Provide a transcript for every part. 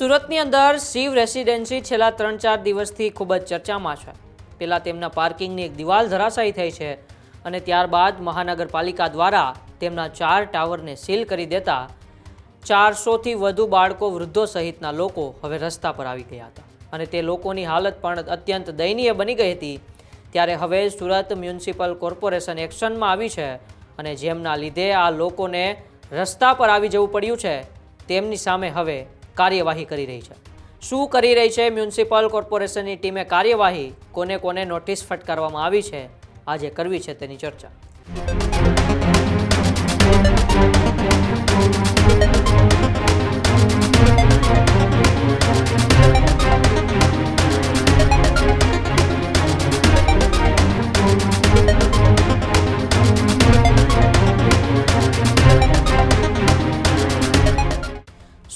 સુરતની અંદર શિવ રેસિડેન્સી છેલ્લા ત્રણ ચાર દિવસથી ખૂબ જ ચર્ચામાં છે. પહેલાં તેમના પાર્કિંગની એક દિવાલ ધરાશાયી થઈ છે અને ત્યારબાદ મહાનગરપાલિકા દ્વારા તેમના ચાર ટાવરને સીલ કરી દેતા ચારસોથી વધુ બાળકો વૃદ્ધો સહિતના લોકો હવે રસ્તા પર આવી ગયા હતા. અને તે લોકોની હાલત પણ અત્યંત દયનીય બની ગઈ હતી. ત્યારે હવે સુરત મ્યુનિસિપલ કોર્પોરેશન એક્શનમાં આવી છે અને જેમના લીધે આ લોકોને રસ્તા પર આવી જવું પડ્યું છે, તેમની સામે હવે કાર્યવાહી કરી રહી છે. શું કરી રહી છે મ્યુનિસિપલ કોર્પોરેશનની ટીમે કાર્યવાહી કોને કોને નોટિસ ફટકારવામાં આવી છે? આજે કરવી છે તેની ચર્ચા.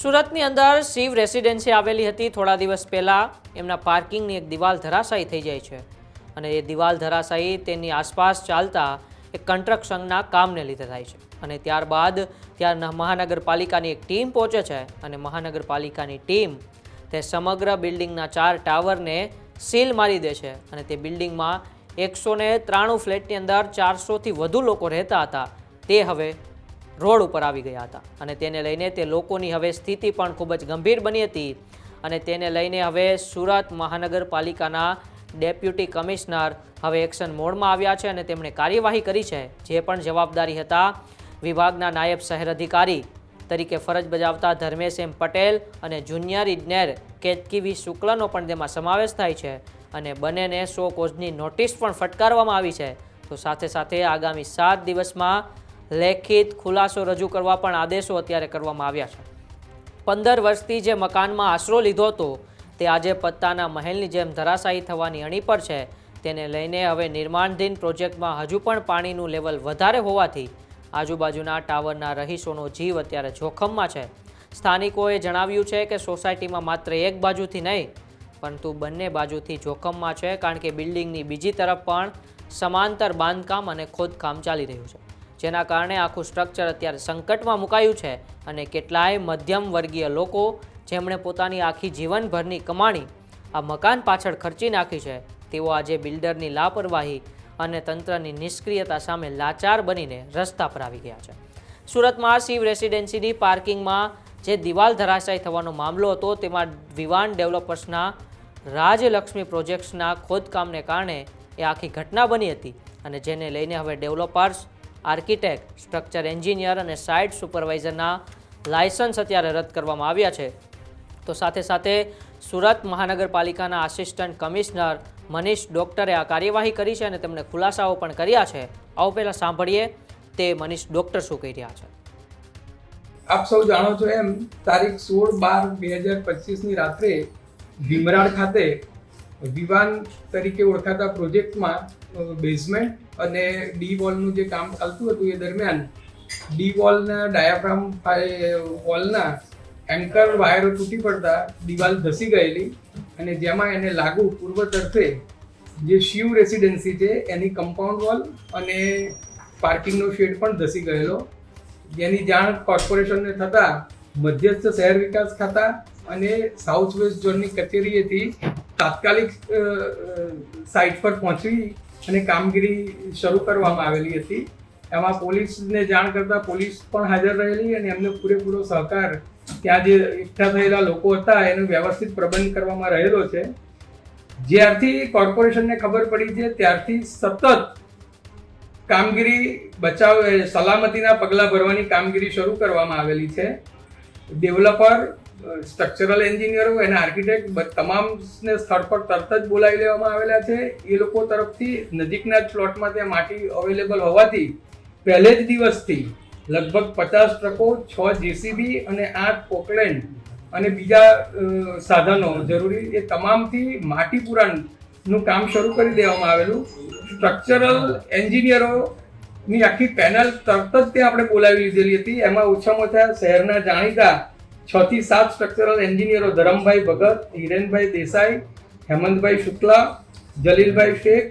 સુરતની અંદર શિવ રેસિડેન્સી આવેલી હતી. થોડા દિવસ પહેલાં એમના પાર્કિંગની એક દિવાલ ધરાશાયી થઈ જાય છે અને એ દિવાલ ધરાશાયી તેની આસપાસ ચાલતા એક કન્સ્ટ્રક્શનના કામને લીધે થાય છે. અને ત્યારબાદ ત્યાં મહાનગરપાલિકાની એક ટીમ પહોંચે છે અને મહાનગરપાલિકાની ટીમ તે સમગ્ર બિલ્ડિંગના ચાર ટાવરને સીલ મારી દે છે અને તે બિલ્ડિંગમાં એકસો ત્રાણું ફ્લેટની અંદર ચારસોથી વધુ લોકો રહેતા હતા. તે હવે રોડ ઉપર આવી ગયા હતા. અને તેને લઈને તે લોકોની હવે સ્થિતિ પણ ખૂબ જ ગંભીર બની હતી. અને તેને લઈને હવે સુરત મહાનગરપાલિકાના ડેપ્યુટી કમિશનર હવે એક્શન મોડમાં આવ્યા છે અને તેમણે કાર્યવાહી કરી છે. જે પણ જવાબદારી હતા, વિભાગના નાયબ શહેર અધિકારી તરીકે ફરજ બજાવતા ધર્મેશ એમ પટેલ અને જુનિયર ઇજનેર કેતકીવી શુક્લનો પણ તેમાં સમાવેશ થાય છે. અને બંનેને સો કોઝની નોટિસ પણ ફટકારવામાં આવી છે. તો સાથે સાથે આગામી સાત દિવસમાં લેખિત ખુલાસો રજૂ કરવા પણ આદેશો અત્યારે કરવામાં આવ્યા છે. પંદર વર્ષથી જે મકાનમાં આશરો લીધો હતો, તે આજે પત્તાના મહેલની જેમ ધરાશાયી થવાની અણી પર છે. તેને લઈને હવે નિર્માણધીન પ્રોજેક્ટમાં હજુ પણ પાણીનું લેવલ વધારે હોવાથી આજુબાજુના ટાવરના રહીશોનો જીવ અત્યારે જોખમમાં છે. સ્થાનિકોએ જણાવ્યું છે કે સોસાયટીમાં માત્ર એક બાજુથી નહીં, પરંતુ બંને બાજુથી જોખમમાં છે કારણ કે બિલ્ડિંગની બીજી તરફ પણ સમાંતર બાંધકામ અને ખોદકામ ચાલી રહ્યું છે. જેના કારણે આખું સ્ટ્રક્ચર અત્યારે સંકટમાં મુકાયું છે અને કેટલાય મધ્યમ વર્ગીય લોકો જેમણે પોતાની આખી જીવનભરની કમાણી આ મકાન પાછળ ખર્ચી નાખી છે, તેઓ આજે બિલ્ડરની લાપરવાહી અને તંત્રની નિષ્ક્રિયતા સામે લાચાર બનીને રસ્તા પર આવી ગયા છે. સુરતમાં શિવ રેસિડેન્સીની પાર્કિંગમાં જે દિવાલ ધરાશાયી થવાનો મામલો હતો, તેમાં વિવાન ડેવલપર્સના રાજલક્ષ્મી પ્રોજેક્ટ્સના ખોદકામને કારણે એ આખી ઘટના બની હતી અને જેને લઈને હવે ડેવલપર્સ આર્કિટેક્ટ, સ્ટ્રક્ચર એન્જિનિયર અને સાઇટ સુપરવાઇઝરના લાયસન્સ અત્યારે રદ કરવામાં આવ્યા છે. તો સાથે સાથે સુરત મહાનગરપાલિકાના આસિસ્ટન્ટ કમિશનર મનીષ ડોક્ટરે આ કાર્યવાહી કરી છે અને તેમણે ખુલાસાઓ પણ કર્યા છે. આવો પહેલાં સાંભળીએ તે મનીષ ડોક્ટર શું કહી રહ્યા છે. આપ સૌ જાણો છો એમ, તારીખ સોળ બાર બે હજાર પચીસની રાત્રે ભીમરાડ ખાતે વિવાન તરીકે ઓળખાતા પ્રોજેક્ટમાં બેઝમેન્ટ અને ડી વોલનું જે કામ ચાલતું હતું એ દરમિયાન ડી વોલના ડાયાફ્રામ વોલના એન્કર વાયરો તૂટી પડતા દિવાલ ધસી ગયેલી અને જેમાં એને લાગુ પૂર્વ તરફે જે શિવ રેસિડેન્સી છે એની કમ્પાઉન્ડ વોલ અને પાર્કિંગનો શેડ પણ ધસી ગયેલો. જેની જાણ કોર્પોરેશનને થતાં મધ્યસ્થ શહેર વિકાસ ખાતા અને સાઉથ વેસ્ટ ઝોનની કચેરીએથી તાત્કાલિક સાઇટ પર પહોંચી અને કામગીરી શરૂ કરવામાં આવેલી હતી. એમાં પોલીસને જાણ કરતા પોલીસ પણ હાજર રહેલી અને એમને પૂરેપૂરો સહકાર ત્યાં જે એકઠા થયેલા લોકો હતા, એનો વ્યવસ્થિત પ્રબંધ કરવામાં રહેલો છે. જ્યારથી કોર્પોરેશનને ખબર પડી છે, ત્યારથી સતત કામગીરી બચાવ સલામતીના પગલાં ભરવાની કામગીરી શરૂ કરવામાં આવેલી છે. ડેવલપર સ્ટ્રક્ચરલ એન્જિનિયરો અને આર્કિટેક્ટ તમામને સ્થળ પર તરત જ બોલાવી લેવામાં આવેલા છે. એ લોકો તરફથી નજીકના જ પ્લોટમાં ત્યાં માટી અવેલેબલ હોવાથી પહેલે જ દિવસથી લગભગ પચાસ ટ્રકો, છ જેસીબી અને આઠ પોકલેન્ડ અને બીજા સાધનો જરૂરી એ તમામથી માટી પુરાણનું કામ શરૂ કરી દેવામાં આવેલું. સ્ટ્રક્ચરલ એન્જિનિયરોની આખી પેનલ તરત જ ત્યાં આપણે બોલાવી લીધેલી હતી. એમાં ઓછામાં ઓછા શહેરના જાણીતા છ થી સાત સ્ટ્રક્ચરલ એન્જિનિયરો ધરમભાઈ ભગત, હિરેનભાઈ દેસાઈ, હેમંતભાઈ શુક્લા, જલીલભાઈ શેખ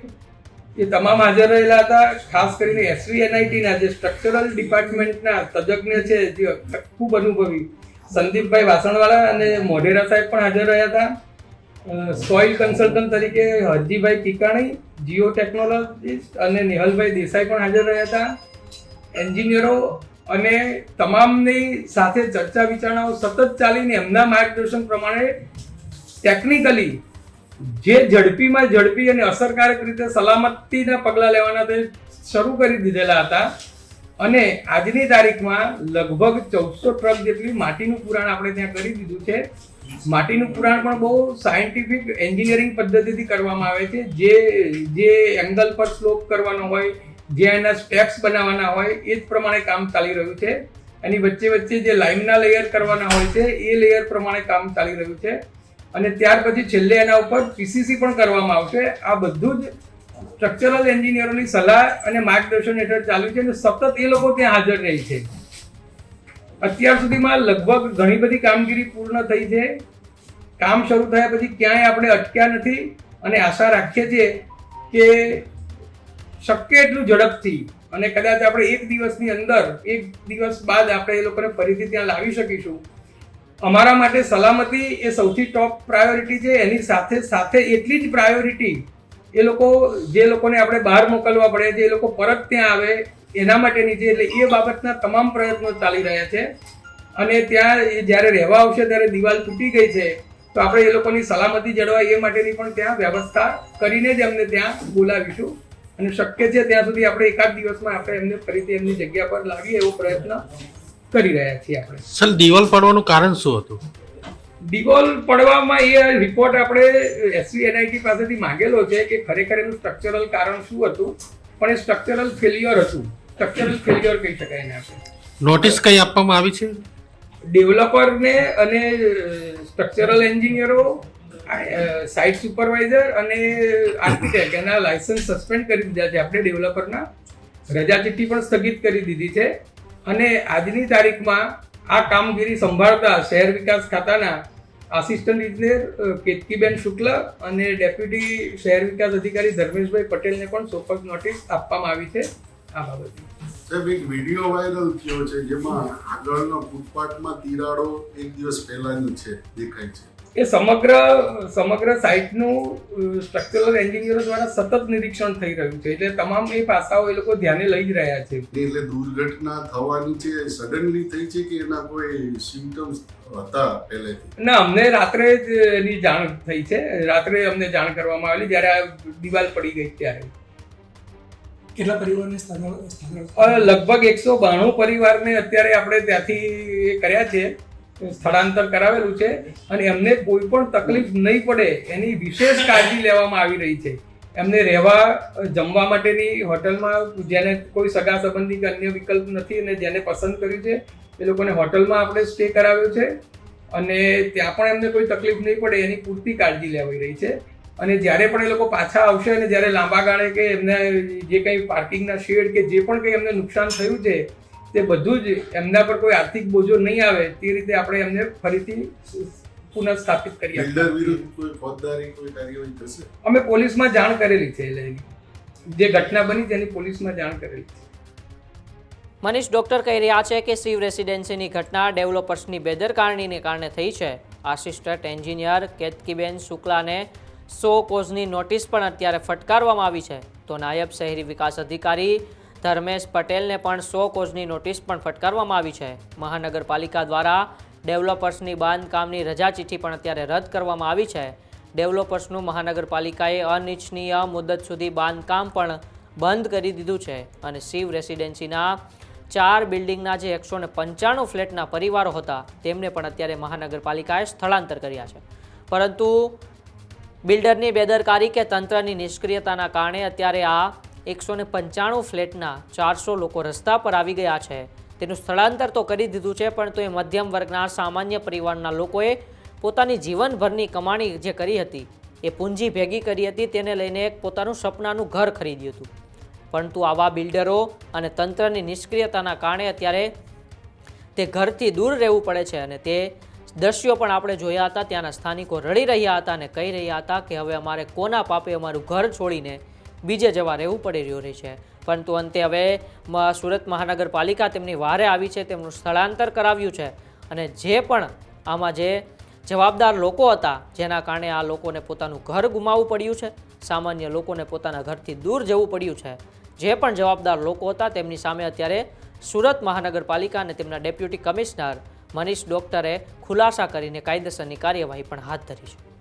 એ તમામ હાજર રહેલા હતા, ખાસ કરીને એસવી એનઆઈટીના જે સ્ટ્રક્ચરલ ડિપાર્ટમેન્ટના તજજ્ઞ છે, જે ખૂબ અનુભવી. સંદીપભાઈ વાસણવાળા અને મોઢેરા સાહેબ પણ હાજર રહ્યા હતા. સોઇલ કન્સલ્ટન્ટ તરીકે હરજીભાઈ કિકાણી, જીઓ ટેકનોલોજીસ્ટ અને નિહલભાઈ દેસાઈ પણ હાજર રહ્યા હતા. એન્જિનિયરો અને તમામની સાથે ચર્ચા વિચારણાઓ સતત ચાલીને એમના માર્ગદર્શન પ્રમાણે ટેકનિકલી જે ઝડપીમાં ઝડપી અને અસરકારક રીતે સલામતીના પગલાં લેવાના તે શરૂ કરી દીધેલા હતા. અને આજની તારીખમાં લગભગ ચૌદસો ટ્રક જેટલી માટીનું પુરાણ આપણે ત્યાં કરી દીધું છે. માટીનું પુરાણ પણ બહુ સાયન્ટિફિક એન્જિનિયરિંગ પદ્ધતિથી કરવામાં આવે છે. જે જે એંગલ પર સ્લોપ કરવાનો હોય જે એના સ્ટેપ્સ બનાવવાના હોય એ જ પ્રમાણે કામ ચાલી રહ્યું છે. એની વચ્ચે વચ્ચે જે લાઇમના લેયર કરવાના હોય છે, એ લેયર પ્રમાણે કામ ચાલી રહ્યું છે. અને ત્યાર પછી છેલ્લે એના ઉપર પીસીસી પણ કરવામાં આવશે. આ બધું જ સ્ટ્રક્ચરલ એન્જિનિયરોની સલાહ અને માર્ગદર્શન હેઠળ ચાલ્યું છે અને સતત એ લોકો ત્યાં હાજર રહે છે. અત્યાર સુધીમાં લગભગ ઘણી બધી કામગીરી પૂર્ણ થઈ છે. કામ શરૂ થયા પછી ક્યાંય આપણે અટક્યા નથી. અને આશા રાખીએ છીએ કે શક્ય એટલું ઝડપથી. અને કદાચ આપણે એક દિવસની અંદર, એક દિવસ બાદ આપણે એ લોકોને ફરીથી ત્યાં લાવી શકીશું. અમારા માટે સલામતી એ સૌથી ટોપ પ્રાયોરિટી છે. એની સાથે સાથે એટલી જ પ્રાયોરિટી એ લોકો, જે લોકોને આપણે બહાર મોકલવા પડે છે એ લોકો પરત ત્યાં આવે, એના માટેની છે. એટલે એ બાબતના તમામ પ્રયત્નો ચાલી રહ્યા છે. અને ત્યાં એ જ્યારે રહેવા આવશે, ત્યારે દિવાલ તૂટી ગઈ છે, તો આપણે એ લોકોની સલામતી જળવાય એ માટેની પણ ત્યાં વ્યવસ્થા કરીને જ એમને ત્યાં બોલાવીશું. અને શક્ય છે ત્યાં સુધી આપણે એકાદ દિવસમાં આપણે એમને ફરીથી એમની જગ્યા પર લાવીએ એવો પ્રયત્ન કરી રહ્યા છીએ આપણે. સર દિવાલ પડવાનું કારણ શું હતું? દિવાલ પડવામાં એ રિપોર્ટ આપણે એસવી એનઆઈટી પાસેથી માંગેલો છે કે ખરેખર એનું સ્ટ્રક્ચરલ કારણ શું હતું પણ એ સ્ટ્રક્ચરલ ફેલિયર હતું. સ્ટ્રક્ચરલ ફેલિયર કહી શકાય એને આપણે. નોટિસ કઈ આપવામાં આવી છે? ડેવલપરને અને સ્ટ્રક્ચરલ એન્જિનિયરો સાઇટ સુપરવાઇઝર અને આર્કિટેક્ટ એના લાયસન્સ સસ્પેન્ડ કરી દીધા છે. આપણે ડેવલપરના રજા ચિઠ્ઠી પણ સ્થગિત કરી દીધી છે. અને આજની તારીખમાં આ કામગીરી સંભાળતા શહેર વિકાસ ખાતાના આસિસ્ટન્ટ ઇજનેર કેતકીબેન શુક્લ અને ડેપ્યુટી શહેર વિકાસ અધિકારી ધર્મેશભાઈ પટેલને પણ સોપક નોટિસ આપવામાં આવી છે આ બાબતે. સાહેબ, એક વીડિયો વાયરલ થયો છે જેમાં આગળનો ફૂટપાથમાં તિરાડો એક દિવસ પહેલાની છે, દેખાય છે. એ સમગ્ર સમગ્ર સાઇટનું સ્ટ્રક્ચરલ એન્જિનિયરો દ્વારા સતત નિરીક્ષણ થઈ રહ્યું છે. એટલે તમામ એ પાસાઓ એ લોકો ધ્યાને લઈ જ રહ્યા છે. એટલે દુર્ઘટના થવાની છે સડનલી થઈ છે કે એના કોઈ સિમ્પટમ્સ હતા પહેલેથી? ના અમને રાત્રે જ એની જાણ થઈ છે. રાત્રે અમને જાણ કરવામાં આવેલી જ્યારે આ દિવાલ પડી ગઈ ત્યારે. કેટલા પરિવારને લગભગ એકસો બાણું પરિવારને અત્યારે આપણે ત્યાંથી એ કર્યા છે. સ્થળાંતર કરાવેલું છે અને એમને કોઈ પણ તકલીફ નહીં પડે એની વિશેષ કાળજી લેવામાં આવી રહી છે. એમને રહેવા, જમવા માટેની હોટલમાં જેને કોઈ સગા સંબંધી કે અન્ય વિકલ્પ નથી અને જેને પસંદ કર્યું છે, એ લોકોને હોટલમાં આપણે સ્ટે કરાવ્યો છે અને ત્યાં પણ એમને કોઈ તકલીફ નહીં પડે એની પૂરતી કાળજી લેવાઈ રહી છે. અને જ્યારે પણ એ લોકો પાછા આવશે અને જ્યારે લાંબા ગાળે કે એમને જે કંઈ પાર્કિંગના શેડ કે જે પણ કંઈ એમને નુકસાન થયું છે તે બધું જ એમના પર કોઈ આર્થિક બોજો નહીં આવે તે રીતે આપણે એમને ફરીથી પુનઃસ્થાપિત કરી વિરુદ્ધ કોઈ ફોજદારી કોઈ કાર્યવાહી થશે? અમે પોલીસમાં જાણ કરેલી છે એટલે જે ઘટના બની તેની પોલીસમાં જાણ કરેલી છે. મનીષ ડોક્ટર કહી રહ્યા છે કે શિવ રેસિડેન્સીની ઘટના ડેવલપર્સની બેદરકારણીને કારણે થઈ છે. આસિસ્ટન્ટ એન્જિનિયર કેતકીબેન શુક્લાને સો કોઝની નોટિસ પણ અત્યારે ફટકારવામાં આવી છે. તો નાયબ શહેરી વિકાસ અધિકારી ધર્મેશ પટેલને પણ સો કોઝની નોટિસ પણ ફટકારવામાં આવી છે. મહાનગરપાલિકા દ્વારા ડેવલપર્સની બાંધકામની રજા ચિઠ્ઠી પણ અત્યારે રદ કરવામાં આવી છે. ડેવલપર્સનું મહાનગરપાલિકાએ અનિચ્છનીય મુદત સુધી બાંધકામ પણ બંધ કરી દીધું છે અને શિવ રેસિડેન્સીના ચાર બિલ્ડિંગના જે એકસો ને પંચાણું ફ્લેટના પરિવારો હતા, તેમને પણ અત્યારે મહાનગરપાલિકાએ સ્થળાંતર કર્યા છે. પરંતુ બિલ્ડરની બેદરકારી કે તંત્રની નિષ્ક્રિયતાના કારણે અત્યારે આ એકસો ને પંચાણું ફ્લેટના ચારસો લોકો રસ્તા પર આવી ગયા છે. તેનું સ્થળાંતર તો કરી દીધું છે પરંતુ એ મધ્યમ વર્ગના સામાન્ય પરિવારના લોકોએ પોતાની જીવનભરની કમાણી જે કરી હતી, એ પૂંજી ભેગી કરી હતી, તેને લઈને એક પોતાનું સપનાનું ઘર ખરીદ્યું હતું. પરંતુ આવા બિલ્ડરો અને તંત્રની નિષ્ક્રિયતાના કારણે અત્યારે તે ઘરથી દૂર રહેવું પડે છે અને તે દ્રશ્યો પણ આપણે જોયા હતા. ત્યાંના સ્થાનિકો રડી રહ્યા હતા અને કહી રહ્યા હતા કે હવે અમારે કોના પાપે અમારું ઘર છોડીને બીજે જવા રહેવું પડી રહ્યું રહે છે. પરંતુ અંતે હવે સુરત મહાનગરપાલિકા તેમની વારે આવી છે, તેમનું સ્થળાંતર કરાવ્યું છે અને જે પણ આમાં જે જવાબદાર લોકો હતા, જેના કારણે આ લોકોને પોતાનું ઘર ગુમાવવું પડ્યું છે, સામાન્ય લોકોને પોતાના ઘરથી દૂર જવું પડ્યું છે. જે પણ જવાબદાર લોકો હતા, તેમની સામે અત્યારે સુરત મહાનગરપાલિકા અને તેમના ડેપ્યુટી કમિશનર મનીષ ડોક્ટરે ખુલાસા કરીને કાયદેસરની કાર્યવાહી પણ હાથ ધરી છે.